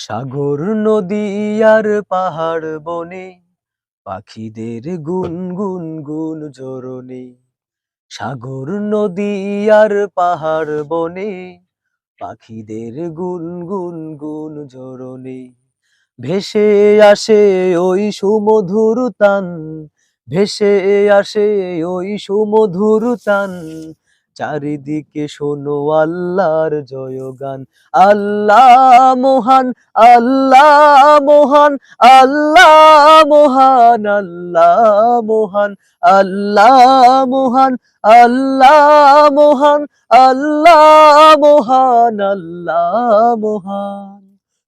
সাগর, নদী আর পাহাড় বনে, পাখিদের গুন গুন গুন জরনে সাগর, নদী আর পাহাড় বনে, পাখিদের গুন গুন গুন জরনে ভেসে আসে ওই সুমধুর তান, ভেসে আসে ওই সুমধুর তান চারিদিকে শোনো আল্লাহর জয়গান। আল্লাহ মহান আল্লাহ মহান আল্লাহ মহান আল্লাহ মহান আল্লাহ মহান আল্লাহ মহান আল্লাহ মহান আল্লাহ মহান।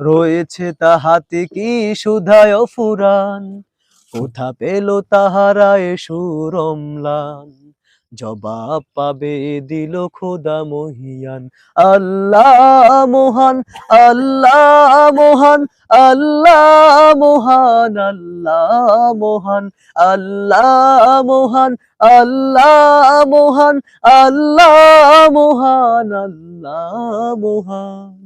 রয়েছে তাহাতে কি সুধায় ফুরান? কোথা পেল তাহারা এ সুরমলান জবাব পাবে দিল খোদা মহিয়ান। আল্লাহ মহান আল্লাহ মহান, আল্লাহ মোহান, আল্লাহ মহান, আল্লাহ মোহান, আল্লাহ মহান আল্লাহ মহান আল্লাহ মহান।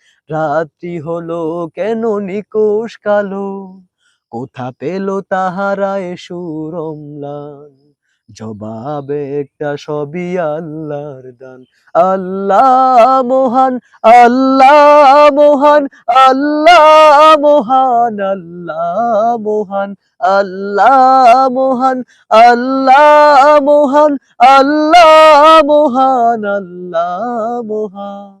রাত্রি হলো কেন নিকোষ কালো? কোথা পেল তাহারা এ জবাবে একটা সবই আল্লাহর দান। আল্লাহ মহান আল্লাহ মহান আল্লাহ মহান আল্লাহ মহান আল্লাহ মহান আল্লাহ মহান আল্লাহ মহান আল্লাহ মহান।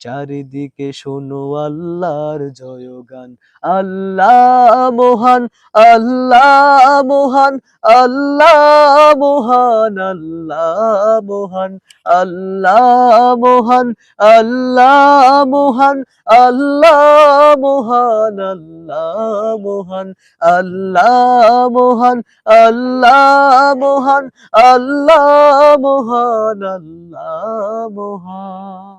চারিদিকে শোনো আল্লাহর জয়গান আল্লাহ মহান আল্লাহ মহান আল্লাহ মহান আল্লাহ মহান আল্লাহ মহান আল্লাহ মহান আল্লাহ মহান আল্লাহ মহান আল্লাহ মহান আল্লাহ মহান আল্লাহ মহান আল্লাহ মহান